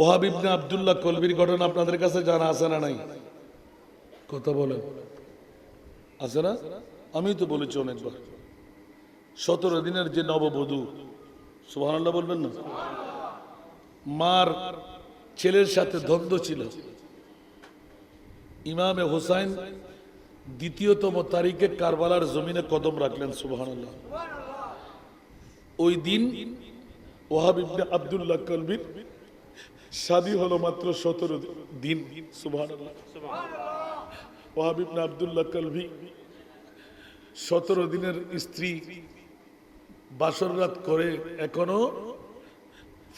ওহাব ইবনে আবদুল্লাহ কলবির ঘটনা আপনাদের কাছে জানা আছে না নাই? কথা বলেন। আছে না? আমি তো বলেছি অনেকবার। সতেরো দিনের যে নববধূ, সুবহানাল্লাহ বলবেন না? মার ছেলের সাথে দ্বন্দ্ব ছিল। ইমামে হোসাইন দ্বিতীয়তম তারিখে কারবালার জমিনে কদম রাখলেন, সুবহানাল্লাহ। ওই দিন ওহাব ইবনে আবদুল্লাহ কলবির শাদী হলো মাত্র সতেরো দিন, সুবহানাল্লাহ। ওহাব ইবনে আবদুল্লাহ কলবি সতেরো দিনের স্ত্রী বাসর রাত করে এখনও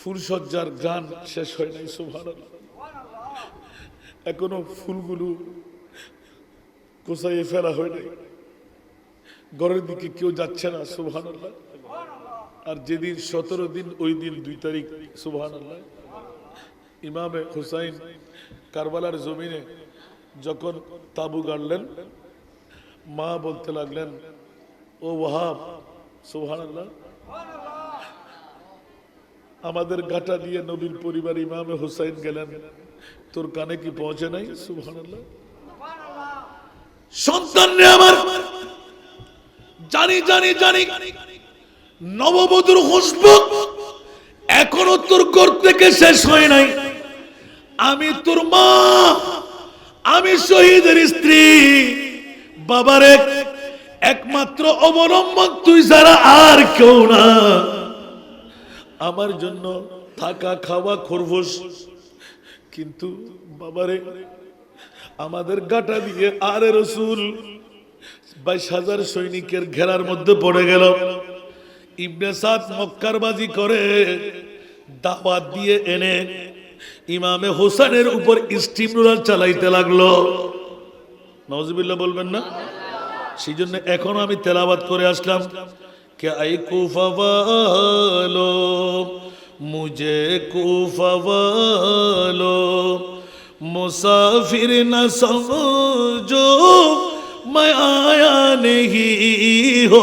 ফুলসজ্জার গান শেষ হয় নাই, সুবহানাল্লাহ। এখনও ফুলগুলো কোথায় ফেলা হয় নাই। ঘরের দিকে কেউ যাচ্ছে না, সুবহানাল্লাহ। আর যেদিন সতেরো দিন, ওই দিন দুই তারিখ, সুবহানাল্লাহ। ইমামে হুসাইন কারবালার জমিনে যখন তাবু গাড়লেন, মা বলতে লাগলেন, ও ওয়াহাব, সুবহানাল্লাহ, আমাদের গাটা দিয়ে নবীর পরিবার ইমামে হুসাইন গেলেন, তোর কানে কি পৌঁছে নাই? সুবহানাল্লাহ। সন্তান আমার, জানি জানি জানি, নববধূর খুশবু এখনও তোর থেকে শেষ হয় নাই। আমি তোর মা, আমি শহীদের স্ত্রী। বাবারে, একমাত্র অবলম্বন তুই যারা আর কেউ না। আমার জন্য থাকা খাওয়া খরগোশ। কিন্তু বাবারে, আমাদের গাটা দিয়ে আরে রসুল বাইশ হাজার সৈনিকের ঘেরার মধ্যে পড়ে গেল। ইবনে সাদ মক্কার বাজি করে দাওয়াত দিয়ে এনে ইমামে হোসেনের উপর স্টিম রোলার চালাইতে লাগলো নজবিল্লা বলবেন না সেই জন্য এখনো আমি তেলাবাদ করে আসলাম কে আই কুফা वालो मुझे कुफा वालो मुसाफिर न समझो मैं आया नहीं हो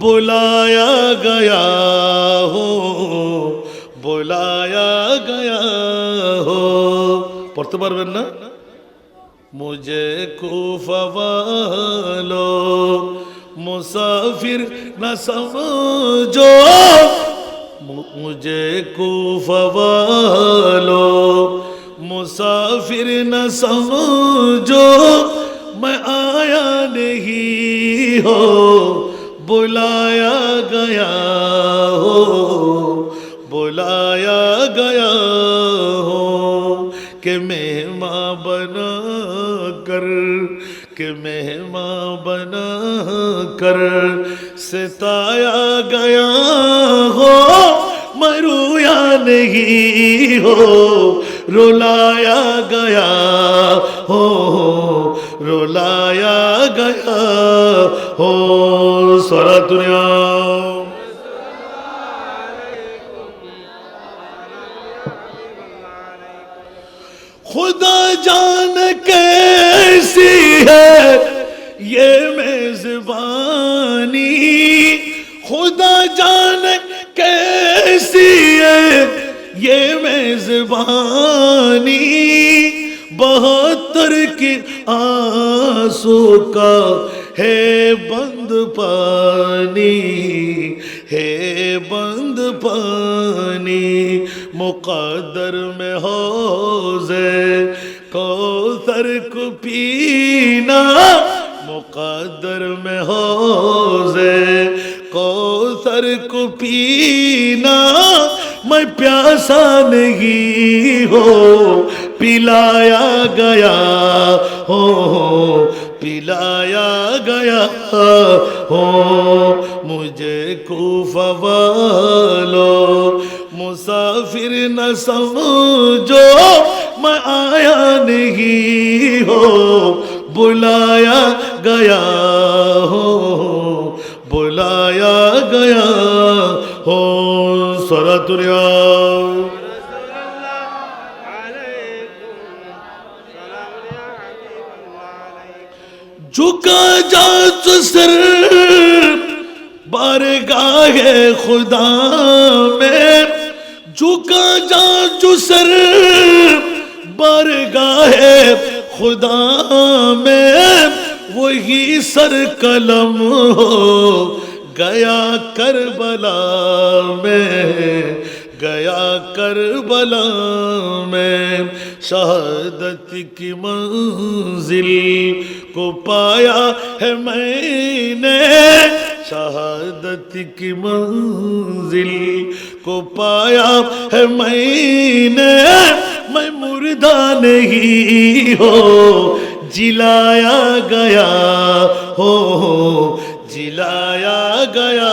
बुलाया गया हो بلایا گیا ہو پڑھتے پڑھیں نا مجھے کوفہ والو مسافر نہ سمجھو مجھے کوفہ والو مسافر نہ سمجھو میں آیا نہیں ہو بلایا گیا بلایا گیا ہو کہ مہماں بنا کر، کہ مہماں بنا کر ستایا گیا ہو۔ مرویا نہیں ہو رولایا گیا ہو رولایا گیا ہو۔ سورا دنیا یہ میں زبانی بہتر کے آنسو کا ہے بند پانی، ہے بند پانی۔ مقدر میں ہو کوثر کو پینا، مقدر میں حوض کوثر کو پینا۔ मैं प्यासा नहीं हो पिलाया गया हो पिलाया गया हो मुझे कुफा वालो मुसाफिर न समझो मैं आया नहीं हो बुलाया गया हो बुलाया गया हो صلوات اليوم جھکا جا تو سر، بارگاہ خدا میں۔ جھکا جا جو سر، بارگاہ خدا میں۔ وہی سر کلم ہو گیا کربلا میں، گیا کربلا میں۔ شہادت کی منزل کو پایا ہے میں نے۔ شہادت کی منزل کو پایا ہے میں نے۔ میں مردہ نہیں ہو، جلایا گیا ہو۔ کھلایا گیا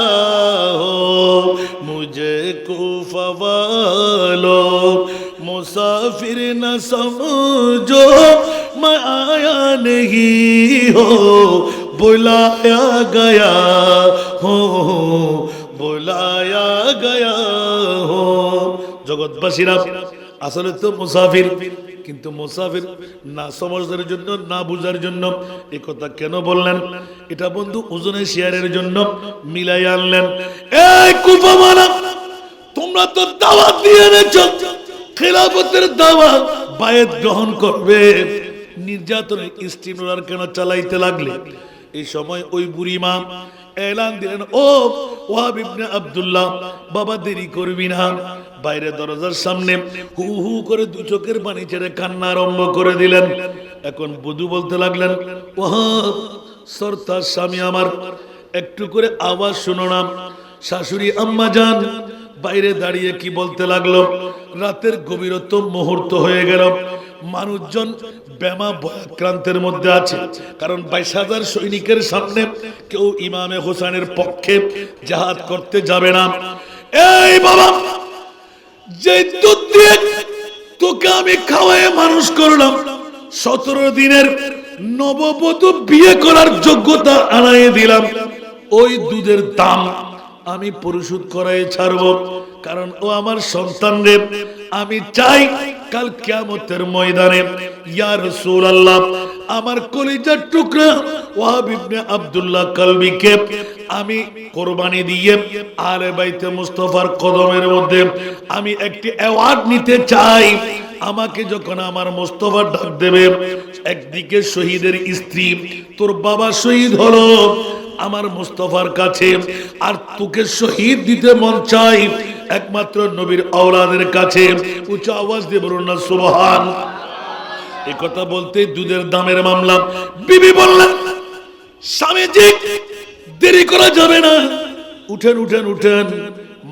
ہو، مجھے کو والو، مسافر نہ سمجھو، میں آیا نہیں ہو، بلایا گیا ہو، بلایا گیا ہو۔ جگت بسیرا اصل تو مسافر۔ কিন্তু মুসাফির না সমঝদের জন্য, না বুঝার জন্য, এ কথা কেন বললেন? এটা বন্ধু ওজনে শেয়ারের জন্য মিলাই আনলেন। এই কুফামানা তোমরা তো দাওয়াত দিয়ে এনেছো। খেলাফতের দাওয়াত বায়াত গ্রহণ করবে। নির্যাতনের স্টিমুলার কেন চালাইতে লাগলে? এই সময় ওই বুড়ি মা এলান দিলেন, ও ওয়াহাব ইবনে আব্দুল্লাহ, বাবা দেরি করবি না। বাইরে দরজার সামনে হু হু করে দু চোখের পানি ছেড়ে কান্না আরম্ভ করে দিলেন। এখন বধু বলতে লাগলেন ওয়াহাব সর্তার স্বামী আমার, একটু করে আওয়াজ শুনো না। শাশুড়ি, আম্মা যান। বাইরে দাঁড়িয়ে কি বলতে লাগল? রাতের গভীরতম মুহূর্ত হয়ে গেল। মানুষজন ব্যামা ভয়াক্রান্তের মধ্যে আছে। কারণ বাইশ হাজার সৈনিকের সামনে কেউ ইমামে হোসেনের পক্ষে জাহাজ করতে যাবে না। এই বাবা যে দুধ দিয়ে তোকে আমি খাওয়াই মানুষ করলাম, সতেরো দিনের নববধূ বিয়ে করার যোগ্যতা আনাই দিলাম। ওই দুধের দাম আমি পরিশোধ করাই ছাড়ব, কারণ ও আমার সন্তান রে। আমি চাই কাল কিয়ামতের ময়দানে, ইয়া রাসূলুল্লাহ আমার কলিজার টুকরা। ওয়াহাব ইবনে আব্দুল্লাহ কলবিকে আমি কোরবানি দিয়ে আলে বাইতে মুস্তফার কদমের মধ্যে আমি একটি অ্যাওয়ার্ড নিতে চাই। আমাকে যখন আমার মোস্তফা ডাক দেবে, একদিকে শহীদের স্ত্রী, তোর বাবা শহীদ হলো আমার মুস্তফার কাছে, আর তোকে শহীদ দিতে মন চাই একমাত্র নবীর আওলাদের কাছে। উঁচু আওয়াজ দিয়ে বলুন না, সুবহান। এ কথা বলতে দুধের দামের মামলা। বিবি বললেন স্বামীজি দেরি করা যাবে না। উঠেন উঠেন উঠেন।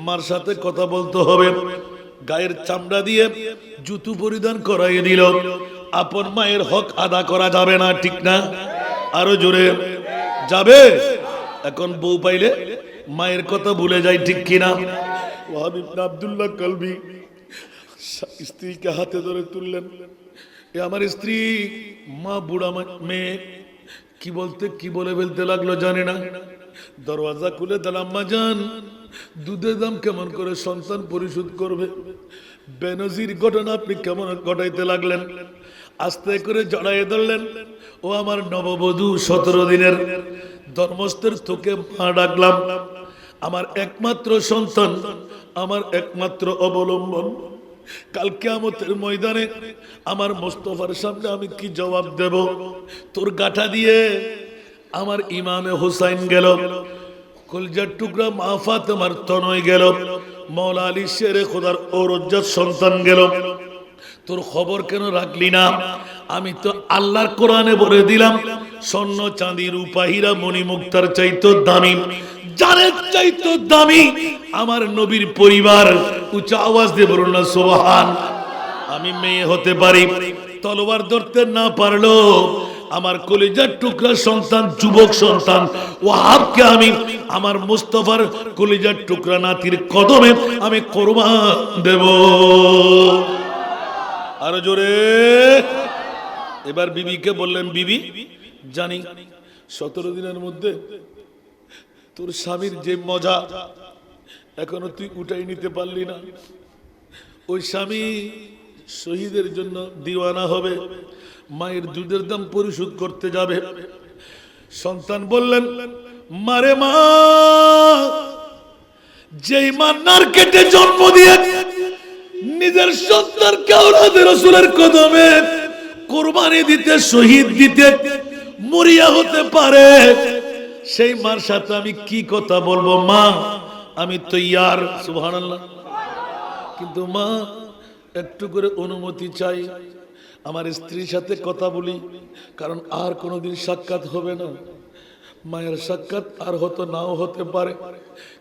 মার সাথে কথা বলতে হবে। গায়ের চামড়া দিয়ে জুতু পরিধান করাই দিল। আপন মায়ের হক আদা করা যাবে না, ঠিক না? আরও জোরে, যাবে? এখন বউ পাইলে মায়ের কথা ভুলে যায়, ঠিক কিনা ওয়াহাব ইবনে আব্দুল্লাহ কলবি স্ত্রীকে হাতে ধরে তুললেন। এ আমার স্ত্রী, মা বুড়া মেয়ে, কি বলতে, কি বলে ফেলতে লাগল জানি না। দরওয়াজা খুলে দিলাম আম্মা যান দুধের দাম কেমন করে সন্তান পরিশোধ করবে? বেনজির ঘটনা আপনি কেমন ঘটাইতে লাগলেন? আস্তে করে জড়াইয়ে ধরলেন। ও আমার নববধূ, সতেরো দিনের ধর্মস্থের তোকে মা ডাকলাম। আমার একমাত্র সন্তান, আমার একমাত্র অবলম্বন। কাল কিয়ামতের ময়দানে আমার মোস্তফার সামনে আমি কি জবাব দেব? তোর গাঠা দিয়ে আমার ইমামে হুসাইন গেল। কলজার টুকরা মা ফাতেমার তনয় গেল। মৌলা আলী শেরে খোদার ঔরজ্জাত সন্তান গেল। তোর খবর কেন রাখলি না? আমি তো আল্লাহর কোরআনে বলে দিলাম স্বর্ণ চাঁদি, রূপা, হীরা, মণি, মুক্তার চাইতো দামি। জানের দামি, আমার নবীর পরিবার আওয়াজ দিয়ে বলুন না আমি মেয়ে হতে পারি, তলোয়ার ধরতে না পারল আমার কলিজার টুকরা সন্তান, যুবক সন্তান আমি, আমার মুস্তফার কলিজার টুকরা নাতির কদমে আমি কোরবান দেব। আরও জোরে। এবার বিবিকে বললেন, বিবি, জানি সতেরো দিনের মধ্যে তোর স্বামীর যে মজা এখনও তুই উঠাই নিতে পারলি না। ওই স্বামী শহীদের জন্য দিওয়ানা হবে, মায়ের দুধের দাম পরিশোধ করতে যাবে। সন্তান বললেন, মারে মা, যেই মা নারকেটে জন্ম দিয়ে নিজের সন্তানকে আওলাদের রসুলের কদমে কোরবানি দিতে, শহীদ দিতে মরিয়া হতে পারে। সেই মার সাথে আমি কি কথা বলব? মা, আমি তো ইয়ার সুবহানাল্লাহ। কিন্তু মা, একটু করে অনুমতি চাই। আমার স্ত্রীর সাথে কথা বলি, কারণ আর কোনোদিন সাক্ষাৎ হবে না। মায়ের সাক্ষাৎ আর হতো নাও হতে পারে।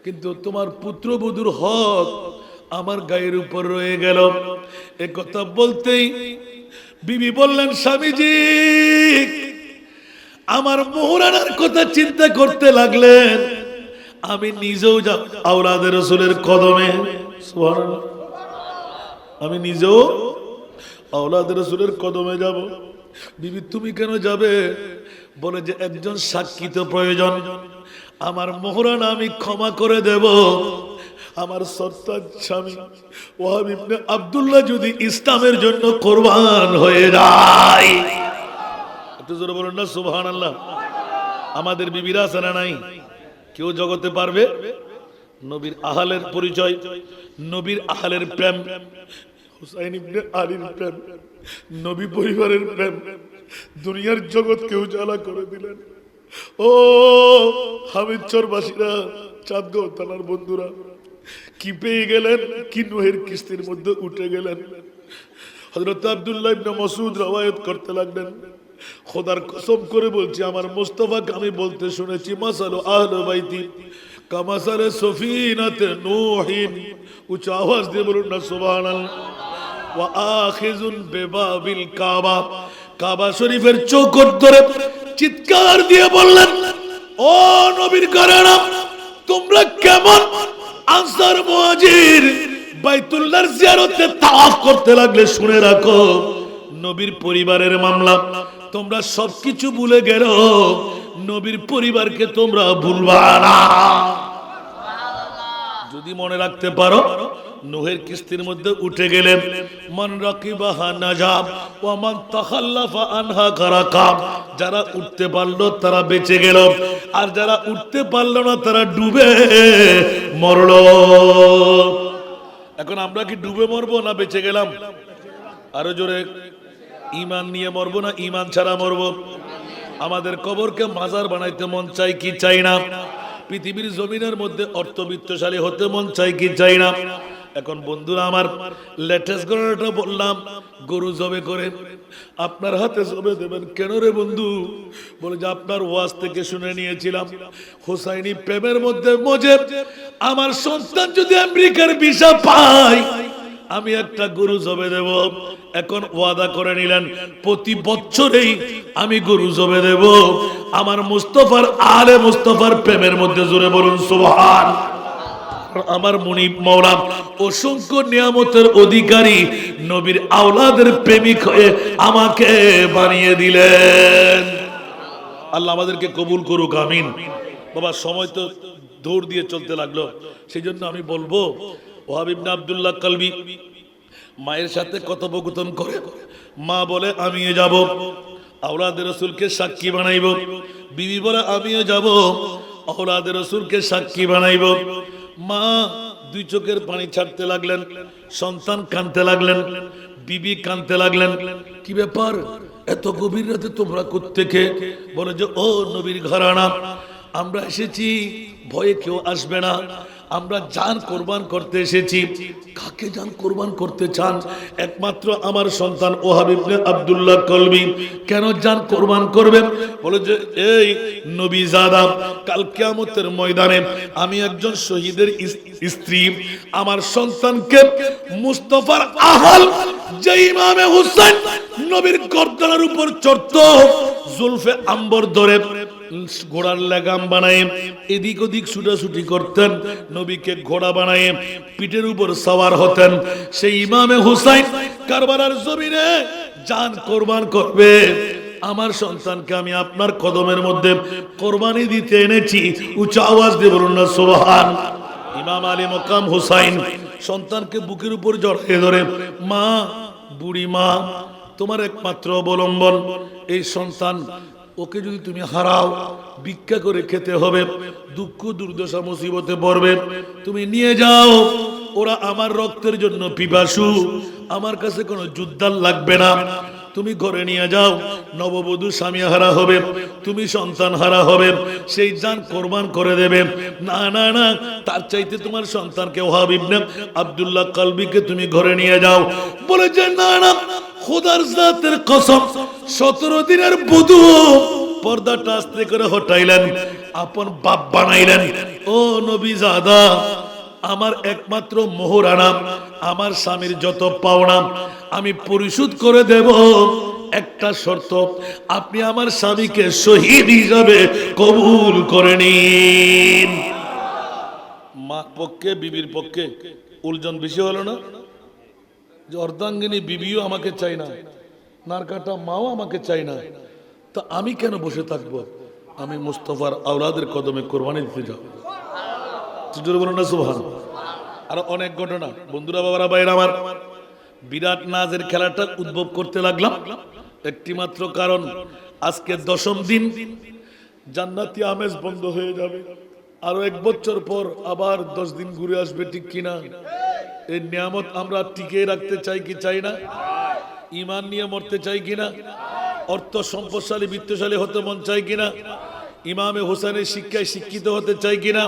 কিন্তু তোমার পুত্রবধূর হক আমার গায়ের উপর রয়ে গেল। এ কথা বলতেই বিবি বললেন, স্বামীজি, আমার মোহরানার কথা চিন্তা করতে লাগলেন। আমি নিজেও যা, আওলাদের রসুলের কদমে। আমি নিজেও আওলাদের রসুলের কদমে যাব। বিবি, তুমি কেন যাবে? বলে যে, একজন সাক্ষী তো প্রয়োজন। আমার মোহরানা আমি ক্ষমা করে দেব। আমার সত্তার স্বামী ওয়াহাব ইবনে আব্দুল্লাহ যদি ইসলামের জন্য কোরবান হয়ে যায়। জোরে বলুন না সুবহান আল্লাহ আমাদের বিবিরা আছে না নাই? কেউ জগতে পারবে? নবীর আহালের পরিচয়, নবীর আহালের প্রেম, হুসাইন ইবনে আলীর প্রেম, নবী পরিবারের প্রেম, দুনিয়ার জগৎ কেউ জ্বালা করে দিলেন। ও হামিদচরবাসীরা, চাঁদগাঁও তালার বন্ধুরা কি পেয়ে গেলেন? কি নোহের কিস্তির মধ্যে উঠে গেলেন? হযরত আব্দুল্লাহ মাসউদ রওয়ায়াত করতে লাগলেন। খোদার কসম করে বলছি, আমার মোস্তফাকে আমি বলতে শুনেছি, মাসালু আহলে বাইতি, কামাসালে সফিনাতে নূহিন। উচ্চ আওয়াজ দিয়ে বলুন না, সুবহানাল্লাহ। চিৎকার দিয়ে বললেন, ও নবীর কারণা তোমরা কেমন আনসার মুহাজির বাইতুল্লাহর জিয়ারতে তাওয়াফ করতে লাগলে শুনে রাখো নবীর পরিবারের মামলা তোমরা সবকিছু ভুলে গেল নবীর পরিবারকে তোমরা ভুলবা না। যদি মনে রাখতে পারো নোহের কিস্তির মধ্যে উঠে গেলে মান রাকিবাহা নাজাব মান আনহা যারা উঠতে পারল তারা বেঁচে গেল। আর যারা উঠতে পারল না তারা ডুবে মরল। এখন আমরা কি ডুবে মরবো না বেঁচে গেলাম? আরও জোরে ইমান নিয়ে মরবো না ইমান ছাড়া মরবো? আমাদের কবরকে মাজার বানাইতে মন চাই কি চাই না? পৃথিবীর জমিনের মধ্যে অর্থবিত্তশালী হতে মন চাই কি চাই না? এখন বন্ধুরা, আমার লেটেস্ট ঘটনাটা বললাম, গরু জবে করে আপনার হাতে জবে দেবেন। কেন রে বন্ধু? বলে যে আপনার ওয়াজ থেকে শুনে নিয়েছিলাম। হোসাইনি প্রেমের মধ্যে মজে, আমার সন্তান যদি আমেরিকার ভিসা পায়, আমি একটা গরু জবে দেব। এখন ওয়াদা করে নিলেন, প্রতি বছরেই আমি গরু জবে দেব। আমার মুস্তফার আলে মুস্তফার প্রেমের মধ্যে জোরে বলুন, সুবহান। আমার মুনিব মৌলা অসংখ্য নিয়ামতের অধিকারী নবীর আওলাদের প্রেমিক হয়ে আমাকে বানিয়ে দিলেন। আল্লাহ আমাদেরকে কবুল করুক, আমিন। বাবা, সময় তো দৌড় দিয়ে চলতে লাগল। সেই জন্য আমি বলব ওহাবিবনা আবদুল্লাহ কলবি মায়ের সাথে কথোপকথন করে, মা বলে, আমিও যাব। আওলাদের রসুলকে সাক্ষী বানাইব। বিবি বলে, আমিও যাব। আওলাদের রসুলকে সাক্ষী বানাইব। মা দুই চোখের পানি ছাড়তে লাগলেন, সন্তান কানতে লাগলেন, বিবি কানতে লাগলেন। কি ব্যাপার? এত গভীর রাতে তোমরা কোত্থেকে? বলে যে, ও নবীর ঘরানা, আমরা এসেছি, ভয়ে কেউ আসবে না। আমরা জান কোরবান করতে এসেছি। কাকে জান কোরবান করতে চান? একমাত্র আমার সন্তান ওহাব ইবনে আব্দুল্লাহ কলবি। কেন জান কোরবান করবেন? বলে যে, এই নবী জাদা কাল কিয়ামতের ময়দানে আমি একজন শহীদের স্ত্রী। আমার সন্তানকে মুস্তফার আহাল, যে ইমামে হুসেন নবীর গর্দনের উপর চড়তো, জুলফে আম্বর ধরে ঘোড়ার লাগাম বানায়, এদিক ওদিক ছুটাছুটি করতেন, নবীকে ঘোড়া বানায়, পিঠের উপর সওয়ার হতেন। সেই ইমামে হুসাইন কারবালার জমিনে, জান কোরবান করবে। আমার সন্তানকে আমি আপনার কদমের মধ্যে কোরবানি দিতে এনেছি। উচ্চ আওয়াজ বলুন না সোহান ইমাম আলী মকাম হুসাইন সন্তানকে বুকের উপর জড়িয়ে ধরে, মা, বুড়ি মা, তোমার একমাত্র অবলম্বন, এই সন্তান ওকে যদি তুমি হারাও, ভিক্ষা করে খেতে হবে, দুঃখ, দুর্দশা, মুসিবতে পড়বে। তুমি নিয়ে যাও, ওরা আমার রক্তের জন্য পিপাসু, আমার কাছে কোনো যুদ্ধার লাগবে না। তুমি ঘরে নিয়ে যাও, নববধূ স্বামী হারা হবে, তুমি সন্তান হারা হবে, সেই জান কোরবান করে দেবে। না না না, তার চাইতে তোমার সন্তানকে ওহাব আব্দুল্লাহ কালবিকে তুমি ঘরে নিয়ে যাও। বলে যে না না খোদার জাতের কসম, সতেরো দিনের বধূ পর্দাটা আস্তে করে হটাইলেন, আপন বাপ বানাইলেন। ও নবী জাদা, আমার একমাত্র মোহরানা, আমার স্বামীর যত পাওনা, আমি পরিশোধ করে দেব। একটা শর্ত, আপনি আমার স্বামীকে শহীদ হিসাবে কবুল করে নিন। মার পক্ষে, বিবির পক্ষে উলজন বেশি হলো না? যে অর্ধাঙ্গিনী বিবিও আমাকে চাই না, নারকাটা মাও আমাকে চাই না। তা আমি কেন বসে থাকব? আমি মুস্তফার আওলাদের কদমে কোরবানি দিতে যাব। জোরে বলুন না, সুবহান। আর অনেক ঘটনা। বন্ধুরা, বাবারা বাইরে আমার, বিরাট নাজের খেলাটা উদ্ভব করতে লাগলাম। একটি মাত্র কারণ, আজকে দশম দিন। জান্নাতি আমেজ বন্ধ হয়ে যাবে। আরও এক বছর পর আবার দশ দিন ঘুরে আসবে ঠিক কিনা? এই নিয়ামত আমরা টিকে রাখতে চাই কি চাই না? ইমান নিয়ে মরতে চাই কিনা অর্থ সম্পদশালী, বিত্তশালী হতে মন চাই কিনা ইমামে হোসেনের শিক্ষায় শিক্ষিত হতে চাই কিনা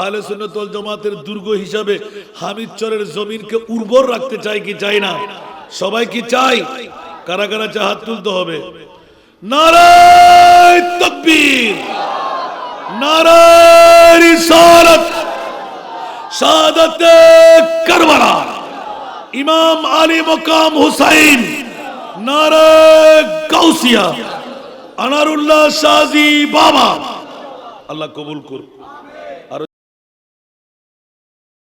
আহলে সুন্নতল জামাতের দুর্গ হিসাবে হামিদচরের জমিনকে উর্বর রাখতে চাই কি চাই না? সবাই কি চাই কারা কারা চা হাত তুলতে হবে। নারায় তকবীর। নারায় রিসালাত। শাহাদাতে কারবালা। ইমাম আলী মকাম হুসাইন নারে গাউসিয়া আনারুল্লাহ শাহজি বাবা। আল্লাহ কবুল করুন